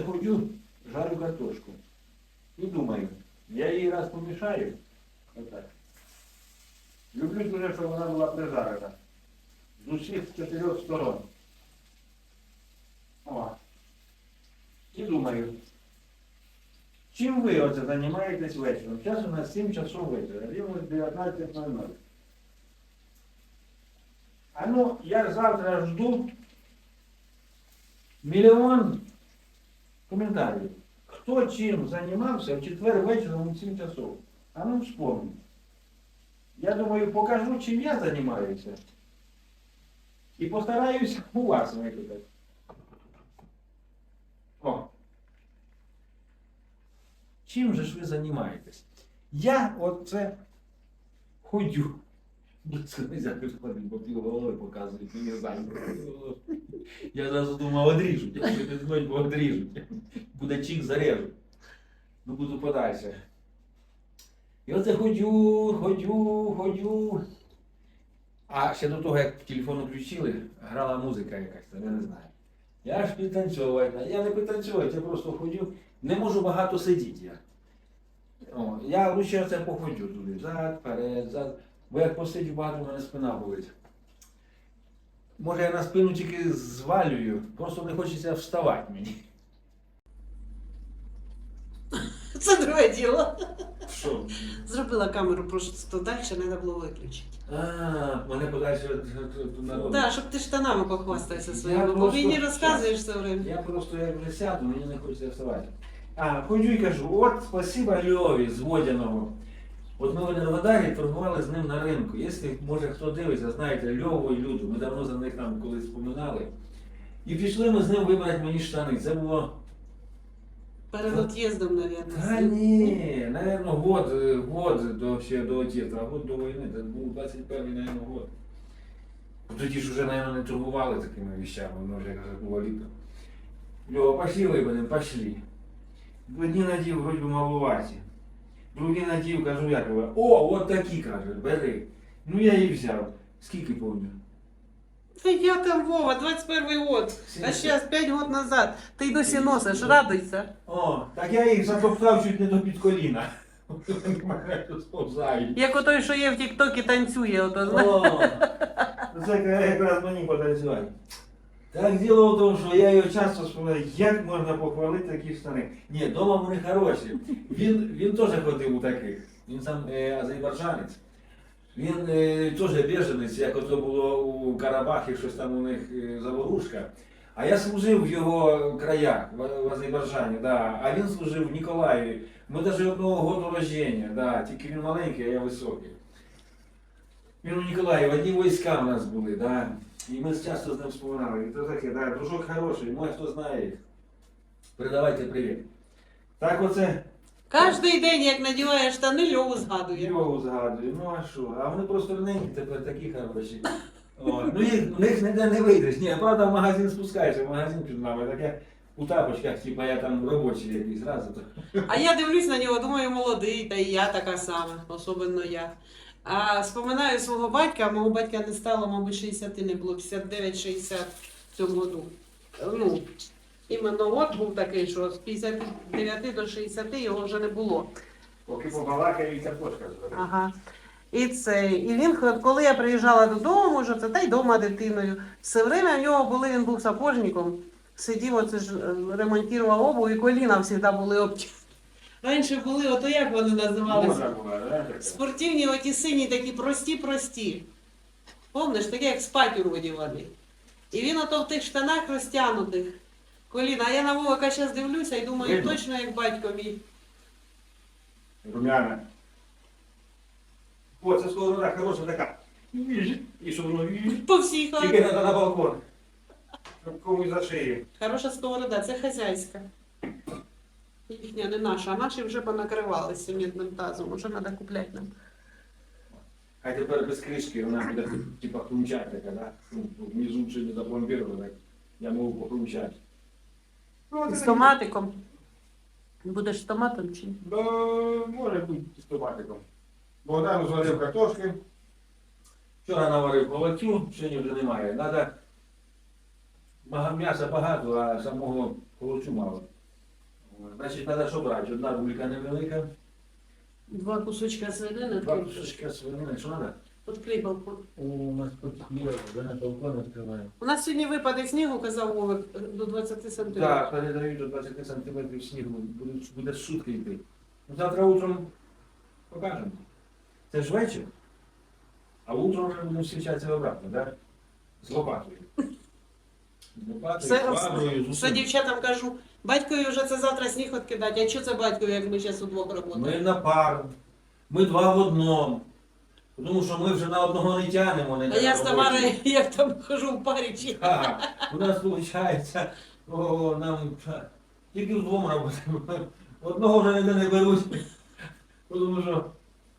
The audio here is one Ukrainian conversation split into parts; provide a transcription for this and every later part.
Оце ходю, жарю картошку. І думаю, я її раз помішаю. Отак. Люблю дуже, щоб вона була прижарена. З усіх чотирьох сторон. О. І думаю, чим ви оце займаєтесь вечором? Зараз у нас 7 часов вечора, рівно 19.00. А ну, я завтра жду мільйон коментарів. Хто чим займався в четвер вечором у 7 часов? А ну вспомни. Я думаю, покажу, чим я займаюся. І постараюся у вас викликати. О. Чим же ж ви займаєтесь? Я оце ходю. Бо пів голови показують, мені займе. Я зразу думав, одріжуть. Якщо знать, бо одріжуть. Буде чик зарежуть. Ну буду подальше. І оце ходю, ходю, ходю. А ще до того, як телефон включили, грала музика якась, я не знаю. Я ж підтанцьовувати. Я не підтанцьовувати, я просто ходю. Не можу багато сидіти я. О, я лучше це походжу туди. Зад, вперед, зад. Бо як посидю багато, в мене спина болить. Може я на спину тільки звалюю, просто не хочеться вставати мені. Це друге діло. Що? Зробила камеру просто далі, треба було виключити. А, мене подальше народу. Так, щоб ти штанами похвастайся Я своїми. Бо просто- мені розказуєш все время. Я просто як вже сяду, мені не хочеться вставати. А, ходю і кажу, от спасибо Льові з Водяного. От ми в Енергодарі торгували з ним на ринку. Якщо, може, хто дивиться, знаєте, Льову і Люду, ми давно за них там колись споминали. І пішли ми з ним вибрати мені штани. Це було. Перед от'їздом, мабуть. Та ні, наверно, год, год до, ще до отєту, а год до війни, це був 21 наверно, год. Тоді ж вже, наверно, не торгували такими вещами, воно вже якраз було літо. Льова, пошли виберемо, пошли. Одні надів, вроді би малуваті. Другі надів, кажу, як ви? О, от такі, каже, бери. Ну я її взяв. Скільки помню? Та я там Вова, 21 год. А зараз 5 год назад. Ти й досі носиш, радуйся. О, так я їх затоптав чуть не до під коліна. Мене тут сповзають. Як отой, що є в Тіктокі, танцює, ото знаєш. О, це якраз мені потанцювати. Так діло в тому, що я його часто споминаю, як можна похвалити такі штани. Ні, вдома вони хороші. Він, він теж ходив у таких. Він сам е, азербайджанець. Він е, теж біженець, як ото було у Карабахі, щось там у них е, заворушка. А я служив в його краях, в, в Азербайджані, да. а він служив в Ніколаєві. Ми навіть одного году рождення, да. тільки він маленький, а я високий. Він у Ніколаєві, одні війська в нас були, да. і ми часто з ним вспоминали. І то таке, да, дружок хороший, може хто знає їх. Передавайте привіт. Так оце Кожний день, як надіває штани, Льову згадує. його згадую. Ну а що? А вони просто рівненькі тепер такі хороші. О, ну їх, в них ніде не вийдеш. Ні, правда, в магазин спускаєшся, в магазин під нами, так я у тапочках, типа я там робочий якийсь раз. То. А я дивлюсь на нього, думаю, молодий, та і я така сама, особливо я. А споминаю свого батька, а мого батька не стало, мабуть, 60 не було, 59-60 в цьому году. Ну, іменно год був такий, що з 59 до 60 його вже не було. Поки побалакаю, і картошка зробить. Ага. І це, і він, коли я приїжджала додому, може, це та й дома дитиною, все время в нього були, він був сапожником, сидів, оце ж е, ремонтував обув, і коліна завжди були обтяжені. Раніше були, ото як вони називалися? Спортивні оті сині такі прості-прості. Помниш, такі як спать уродівані. І він ото в тих штанах розтягнутих. Коліна. А я на Вовика зараз дивлюся і думаю, Видно. точно як батько мій. Румяна. О, це сковорода хороша така. І що воно По всій тільки хаті. треба на балкон. Щоб комусь за шию. Хороша сковорода, це хазяйська. Їхня не наша, а наші вже понакривалися мідним тазом, уже треба купляти нам. А тепер без кришки вона буде типа хрумчать така, да? Ну, Внизу ще не запломбировано. Я можу похрумчати. Ну, З томатиком. Будеш з томатом чи ні? Да, може бути з томатиком. Богдан зварив картошки. Вчора наварив холодцю, сьогодні вже немає. Надо М'яса багато, а самого холодцю мало. Значить, треба що брати? Одна рулька невелика, Два кусочка свинини, два кусочки свинини, що треба? Відкрий балкон. О, у нас тут вже на балкон відкриваємо. У нас сьогодні випаде снігу, казав Вовик, до 20 сантиметрів. Так, передають до 20 сантиметрів снігу, буде, буде сутки йти. Ну, Завтра утром покажемо. Це ж вечір. А утром вже будемо зустрічатися обратно, так? З лопатою. З лопатою, Все, з з все усім. дівчатам кажу, батькові вже це завтра сніг відкидати. А що це батькові, як ми зараз удвох працюємо? Ми на пару. Ми два в одному. Тому що ми вже на одного не тянемо. Не А я з Тамарою, як там хожу в парі чи. У нас виходить, о, нам тільки вдвом працюємо. Одного вже ніде не беруть. Тому що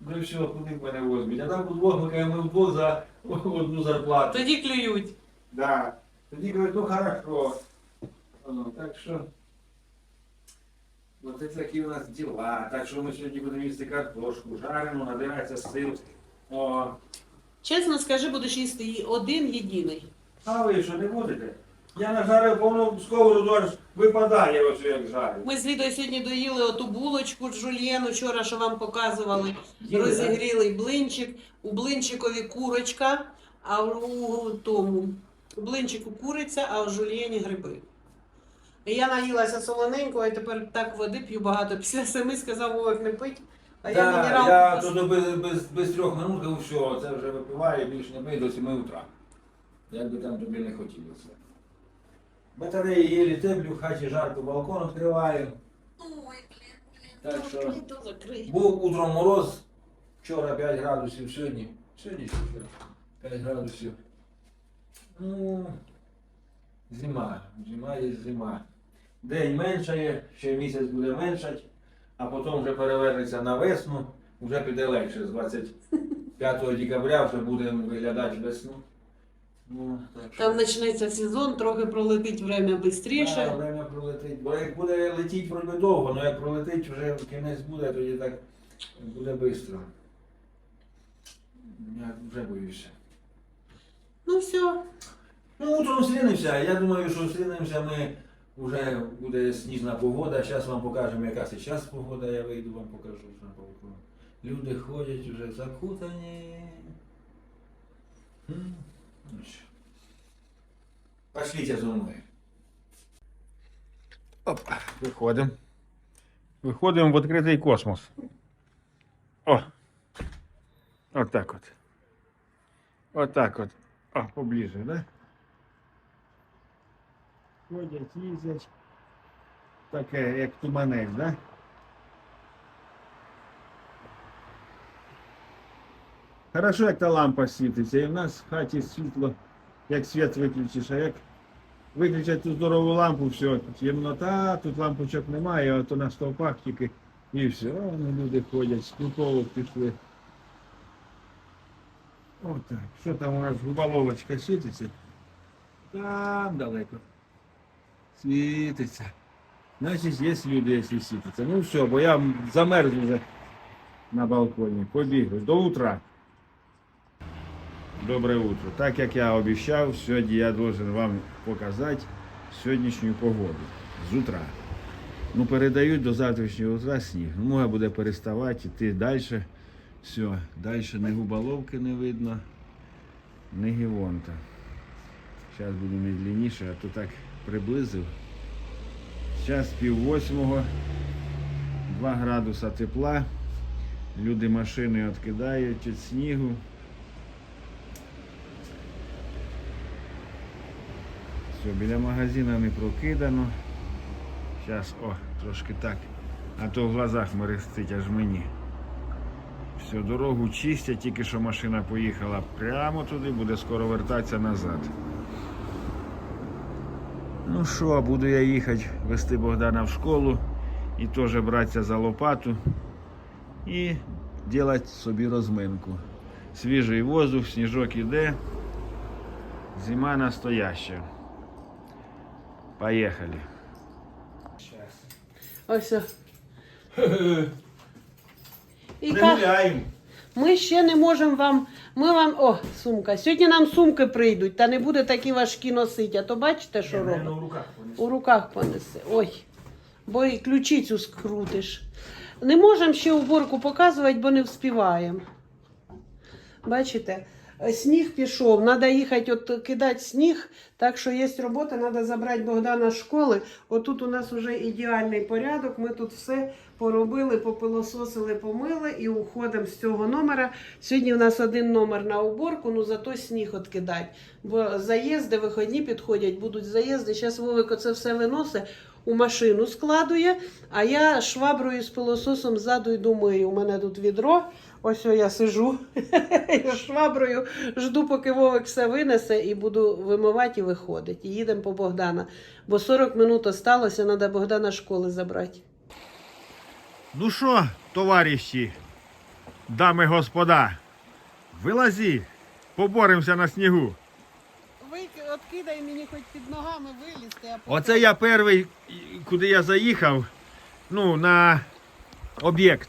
ну все, куди мене возьмуть. А там вдвох ми кажемо, ми вдвох за одну зарплату. Тоді клюють. Да. Тоді кажуть, ну хорошо. О, так що. Ну це такі у нас діла. Так що ми сьогодні будемо їсти картошку, жарену, надирається сир. О. Чесно скажи, будеш їсти її один єдиний. А ви що не будете? Я нажарив повну сковороду, аж випадає ось як жарю. Ми з Лідою сьогодні доїли оту булочку з жульєну, вчора, що вам показували. Їли, Розігрілий блинчик. У блинчикові курочка, а у тому у блинчику куриця, а у жульєні гриби. І я наїлася солоненького, і тепер так води п'ю багато. Після семи сказав Вовик не пить, а я мінералку. я пос- тут без, без, без трьох минут кажу, що це вже випиваю, більше не пий до 7 утра. Як би там тобі не хотілося. Батареї єлі теплі, в хаті жарко, балкон відкриваю. Так що Плиту закрий. був утром мороз, вчора 5 градусів, сьогодні. Сьогодні що? 5 градусів. Ну, зима, зима є зима. День меншає, ще місяць буде меншать, а потім вже перевернеться на весну, вже піде легше. З 25 декабря вже буде виглядати весну. Ну, так що- Там почнеться сезон, трохи пролетить время швидше. время пролетить. Бо як буде летіть вроде довго, але як пролетить вже кінець буде, тоді так буде швидко. Я вже боюся. Ну все. Ну, утром зустрінемося. Я думаю, що зустрінемося ми вже буде сніжна погода. Зараз вам покажемо, яка зараз погода, я вийду, вам покажу на балкон. Люди ходять вже закутані. Ну що. Пошліть за мною. Опа, виходимо. Виходимо в відкритий космос. О! Отак от. Отак от. О, поближе, да? Ходять, їздять. Таке, як туманець, да? Хорошо, як та лампа світиться, і в нас в хаті світло, як світ виключиш, а як виключать ту здорову лампу, все, темнота, тут лампочок немає, а то на стовпах тільки і все. О, ну, люди ходять, скуповок пішли. Отак. Що там у нас губоловочка світиться? Там далеко. Світиться. Значить, є люди, якщо світиться. Ну все, бо я замерз вже на балконі. Побігли. До утра. Добре утро. Так як я обіцяв, сьогодні я должен вам показати сьогоднішню погоду з утра. Ну, передають до завтрашнього утра сніг. Ну, може буде переставати, йти далі. Все, далі не губоловки не видно, не гівонта. Зараз буду медленніше, а то так приблизив. Зараз пів восьмого, 2 градуса тепла. Люди машини відкидають від снігу. Все, біля магазина не прокидано. Зараз, о, трошки так. А то в глазах мерестить аж мені. Все, дорогу чистять, тільки що машина поїхала прямо туди, буде скоро вертатися назад. Ну що, буду я їхати вести Богдана в школу і теж братися за лопату і робити собі розминку. Свіжий воздух, сніжок іде. Зима настояща. Поїхали. Ось. І ка... гуляємо. Ми ще не можемо вам. Ми вам. О, сумка. Сьогодні нам сумки прийдуть, та не буде такі важкі носити. А то бачите, що Я, робить? в руках понесу. У руках понесе. Ой, бо і ключицю скрутиш. Не можемо ще уборку показувати, бо не вспіваємо. Бачите? Сніг пішов, треба їхати от кидати сніг, так що є робота, треба забрати Богдана з школи. Отут у нас вже ідеальний порядок. Ми тут все поробили, попилососили, помили і уходимо з цього номера. Сьогодні у нас один номер на уборку, ну зато сніг от кидать. Бо заїзди, виходні підходять, будуть заїзди. Зараз Вовик оце все виносить, у машину складує, а я шваброю з пилососом ззаду йду мию. У мене тут відро. Ось я сижу шваброю, жду, поки Вовик все винесе, і буду вимивати і виходить. І їдемо по Богдана. Бо 40 минут осталося, треба Богдана школи забрати. Ну що, товариші, дами господа, вилазі, поборемося на снігу. Ви откидай мені хоч під ногами вилізти, а Оце я перший, куди я заїхав, ну, на об'єкт.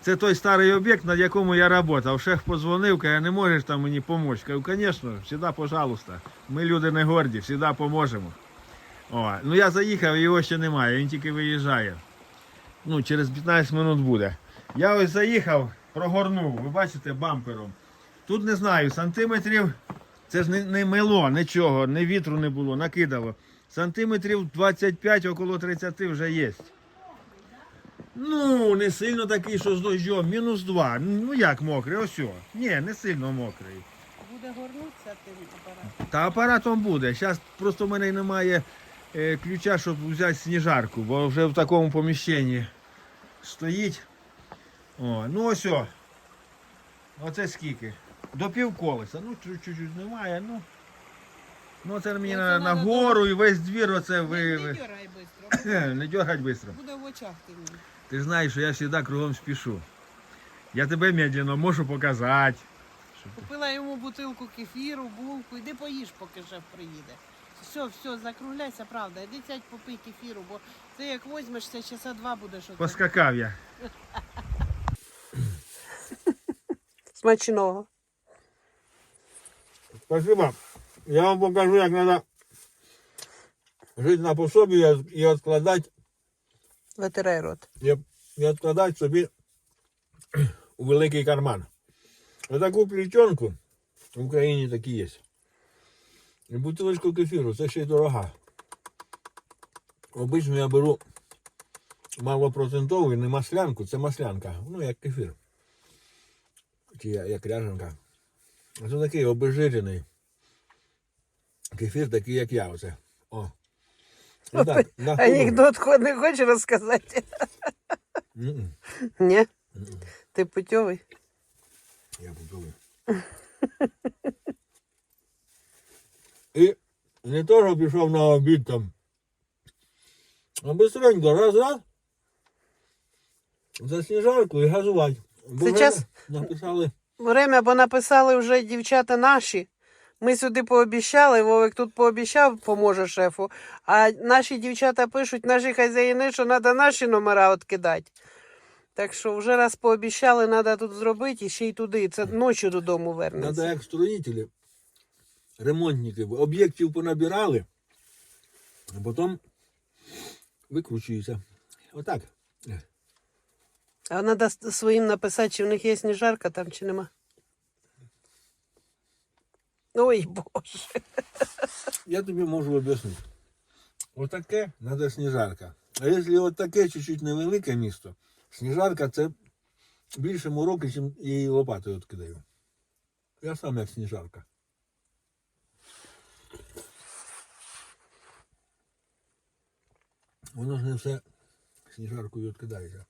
Це той старий об'єкт, над якому я працював. Шеф подзвонив, каже, не можеш там мені допомогти. Кажу, звісно, завжди, пожалуйста. Ми люди не горді, завжди поможемо. О, ну я заїхав, його ще немає, він тільки виїжджає. Ну, через 15 минут буде. Я ось заїхав, прогорнув, ви бачите, бампером. Тут не знаю, сантиметрів, це ж не, не мило, нічого, не вітру не було, накидало. Сантиметрів 25, около 30 вже є. Ну, не сильно такий, що з дощом, мінус 2. Ну як мокрий, ось. о. Ні, не сильно мокрий. буде горнутися тим апаратом. Та апаратом буде. Зараз просто в мене немає ключа, щоб взяти сніжарку, бо вже в такому поміщенні стоїть. О, ну ось. О. Оце скільки? До пів колеса. Ну, чуть- чуть-чуть немає. Ну, ну це мені Оце на, на гору і весь двір оце ви. Не, не дергай швидко, Не дергать швидко. буде в очах темно. Ти знаєш, що я завжди кругом спішу. Я тебе медленно можу показати. Купила йому бутилку кефіру, булку, іди поїж, поки шеф приїде. Все, все, закругляйся, правда. Іди сядь попий кефіру, бо це як возьмешся, часа два будеш. Поскакав я. Смачного. Спасибо. Я вам покажу, як треба жити на пособі і відкладати, Витирай рот. і, і відкладати собі у великий карман. Отаку плітенку в Україні такі є. І бутилочку кефіру, це ще й дорога. Обично я беру малопроцентовий, не маслянку, це маслянка, ну як кефір. Чи я- як ряженка. Це такий обезжирений. Кефір такий, як я оце. О. Ну, так, на. Анекдот не хочеш розказати? Ні? Ти путьовий? Я готовий. І не то, що пішов на обід там. А быстренько, раз, раз. За сніжарку і газувати. Сейчас- написали. Время, бо написали вже дівчата наші. Ми сюди пообіщали, Вовик тут пообіщав, поможе шефу. А наші дівчата пишуть, наші хазяїни, що треба наші номера відкидати. Так що вже раз пообіщали, треба тут зробити і ще й туди. Це ночі додому Треба як строїтелі, ремонтники, об'єктів понабирали, а потім викручуються. Отак. А треба своїм написати, чи в них є сніжарка там, чи нема. Ой, Боже. Я тобі можу об'яснити. Отаке треба сніжарка. А якщо отаке чуть-чуть невелике місто, сніжарка це більше мороки, ніж її лопатою відкидаю. Я сам як сніжарка. Воно ж не все сніжаркою відкидається.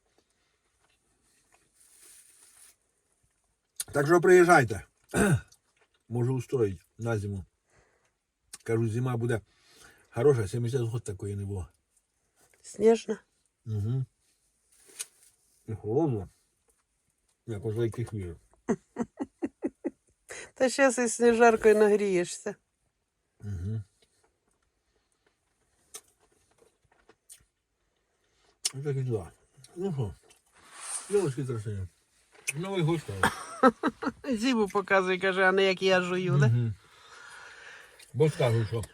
Так що приїжджайте. Можу устроїть на зиму. Кажу, зима буде хороша, 70 год такої не було. Сніжна. Угу. І холодно. Як у зайких вір. Та зараз із сніжаркою нагрієшся. Угу. Ось так і діла. Ну що, ділочки красиві. Новий год. Зібу показує, каже, а не як я жую, да? Угу. Бо скажу, що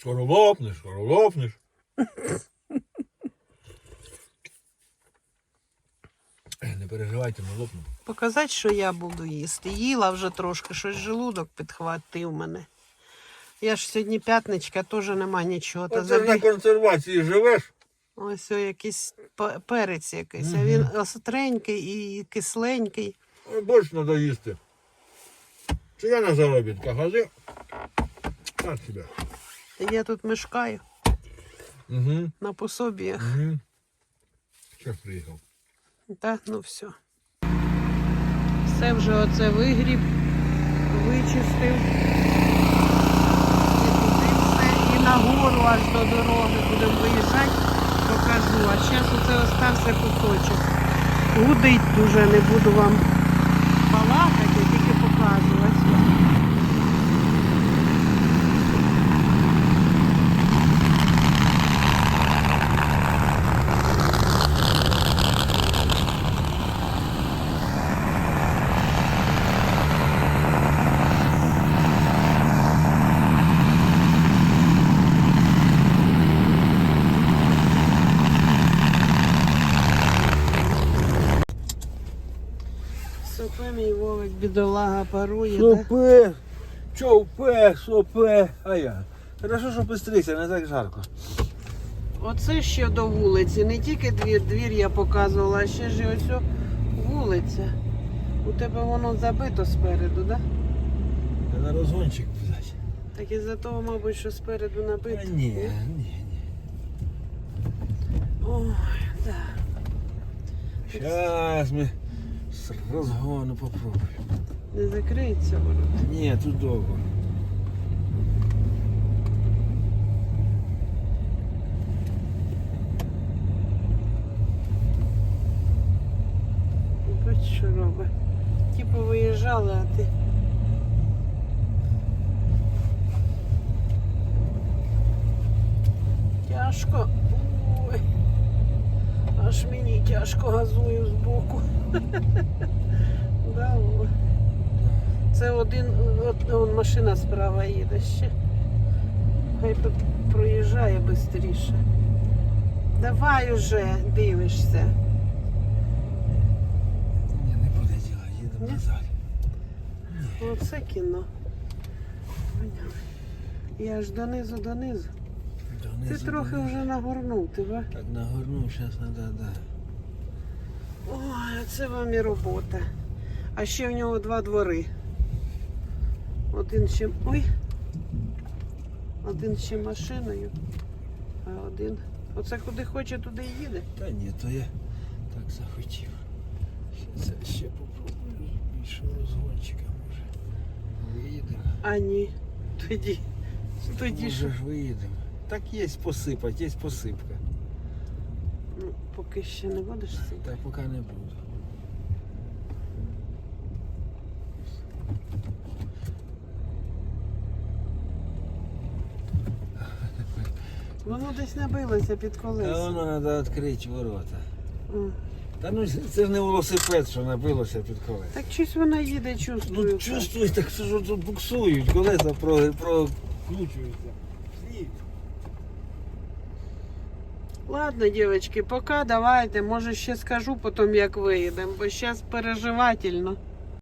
скоро лопнеш, скоро лопнеш. Е, Не переживайте, не лопну. Показати, що я буду їсти. Їла вже трошки, щось желудок підхватив мене. Я ж сьогодні п'ятничка, теж нема нічого. Та Оце на консервації живеш. Ось якийсь перець якийсь. А він остренький і кисленький. Ой, Борщ треба їсти. Це я на заробітках, а ти так себе. Я тут мешкаю Угу. на пособіях. Угу. Зараз приїхав. Та, ну все. Все вже оце вигріб, вичистив. І туди все. І нагору аж до дороги будемо виїжджати, покажу. А зараз оце остався кусочок. Гудить дуже, не буду вам балакати, тільки показувати. Сопе мій Вовик, бідолага парує. Сопе, човпе, сопе, а я. Хорошо, що пестрися, не так жарко. Оце ще до вулиці. Не тільки двір, двір я показувала, а ще ж і ось вулиця. У тебе воно забито спереду, да? На розгончик взяти. Так із-за того, мабуть, що спереду набито. Та ні, ні, ні. Ой, да. Зараз ми з розгону попробуємо. Не закриється воно. Ні, тут довго. Бач, що робить. Типу виїжджали, а ти. Тяжко. Ой. Аж мені тяжко газую збоку. да, о. Це один, от, машина справа їде ще. Хай проїжджає швидше. Давай уже дивишся. Ні, не буде діла, їдемо Ні? назад. Оце кіно. Я аж донизу донизу. Ти Донизу, трохи донизу. вже нагорнув тебе. Так нагорнув, зараз треба, да. Ой, це вам і робота. А ще в нього два двори. Один ще. Ой. Один ще машиною, а один. Оце куди хоче, туди і їде. Та ні, то я так захотів. Ще, ще попробую з більшого розгончика, може. Виїдемо. А ні. Тоді. Тоді може ж виїдемо. Так є посипати, є посипка. Ну, поки ще не будеш сидіти. Так поки не буду. Воно десь набилося під Та воно треба відкрити ворота. Та ну це ж не велосипед, що набилося під колеса. Так щось вона їде, чувствую. Ну так. так що ж тут буксують, колеса прокручуються. Ладно, дівчатки, пока давайте. Може ще скажу потім, як виїдемо, бо зараз переживательно.